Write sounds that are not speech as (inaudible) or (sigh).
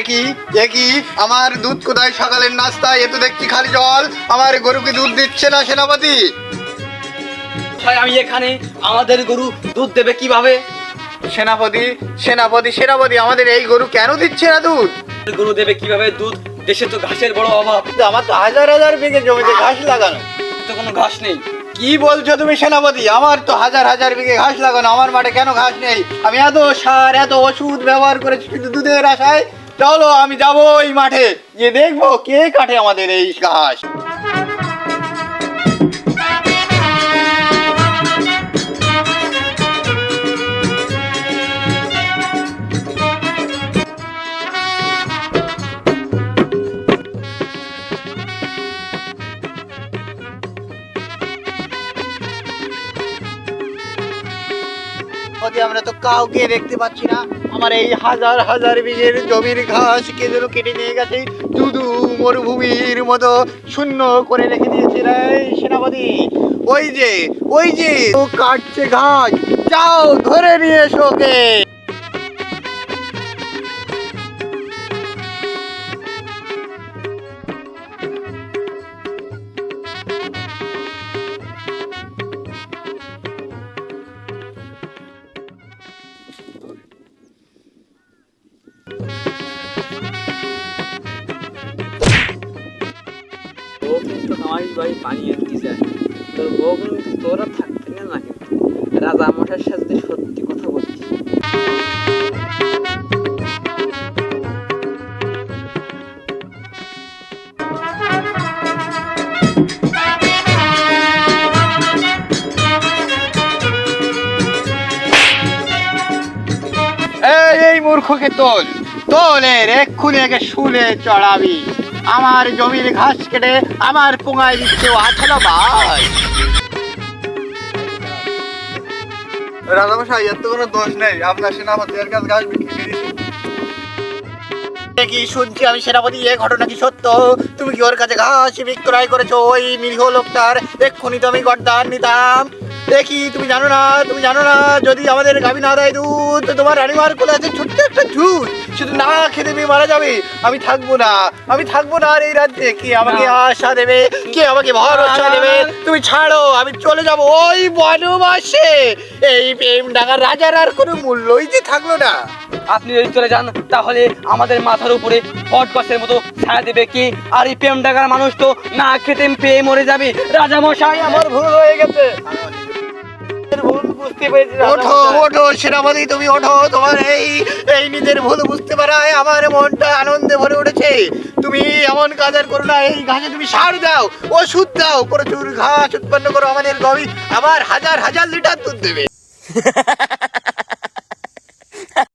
একই একই আমার দুধ কোথায়? সকালের নাস্তা এ তো দেখছি খালি জল। আমার গরুকে দুধ দিচ্ছে না সেনাপতি। ভাই আমি এখানে আমাদের গরু দুধ দেবে কীভাবে? সেনাপতি সেনাপতি সেনাপতি আমাদের এই গরু কেন দিচ্ছে না দুধ? গরু দেবে কীভাবে দুধ? দেশে তো ঘাসের বড় অভাব। আমার তো হাজার হাজার বিঘে জমিতে ঘাস লাগানো। তো কোনো ঘাস নেই। কি বলছো তুমি সেনাপতি? আমার তো হাজার হাজার বিঘে ঘাস লাগানো। আমার মাঠে কেন ঘাস নেই? আমি এত সার এত ওষুধ ব্যবহার করেছি শুধু দুধের আশায় চলো আমি যাব ওই মাঠে। গিয়ে দেখব কে কাটে আমাদের এই ঘাস। ওদি আমরা তো কাউকে দেখতে পাচ্ছি না। আমার এই হাজার হাজার বিঘের জমির ঘাস কে যেন কেটে নিয়ে গেছে দুদু মরুভূমির মতো শূন্য করে রেখে দিয়েছে রে সেনাপতি। ওই যে ওই যে, ও কাটছে ঘাস। যাও ধরে নিয়ে এসো ও কিন্তু আমার আনতে যায় তোর বউ কিন্তু তোরা থাকতে না কিন্তু রাজা মশার সাথে সত্যি কথা বলছিস এই এই মূর্খকে তোল। তোলের এক্ষুনি একে শুলে চড়াবি। আমার জমির ঘাস কেটে আমার পোঙায় দিচ্ছে ও আছালো ভাই। রাজামশাই এত কোনো দোষ নেই। আপনার সেনাপতির কাছে ঘাস বিক্রি করে কি শুনছি আমি সেনাপতি? এ ঘটনা কি সত্য? তুমি কি ওর কাছে ঘাস বিক্রয় করেছ? ওই নিরীহ লোকটার এক্ষুনি তো আমি গড্ডান নিতাম। দেখি তুমি জানো না তুমি জানো না যদি আমাদের গাভী না দেয় দুধ তো তোমার রানিমার কোলে আছে ছোট্ট একটা ঝুট। শুধু না খেতে তুমি মারা যাবে। আমি থাকব না আমি থাকব না আর এই রাজ্যে। কে আমাকে। আশা দেবে? কে আমাকে ভরসা দেবে? তুমি ছাড়ো আমি চলে যাব ওই বনবাসে। এই প্রেম ডাঙার রাজার আর কোনো মূল্যই যে থাকল না। আপনি যদি চলে যান তাহলে আমাদের মাথার উপরে বট গাছের মতো ছায়া দেবে কি? আর এই প্রেম ডাকার মানুষ তো না খেতে পেয়ে মরে যাবে। রাজা মশাই আমার ভুল হয়ে গেছে। ওঠো। ওঠো সেনাপতি তুমি ওঠো তোমার এই এই নিজের ভুল বুঝতে পারায় আমার মনটা আনন্দে ভরে উঠেছে। তুমি এমন কাজের করো না এই ঘাসে তুমি সার দাও ওষুধ দাও প্রচুর ঘাস উৎপন্ন করো আমাদের গভীর। আবার হাজার হাজার লিটার দুধ দেবে। (laughs)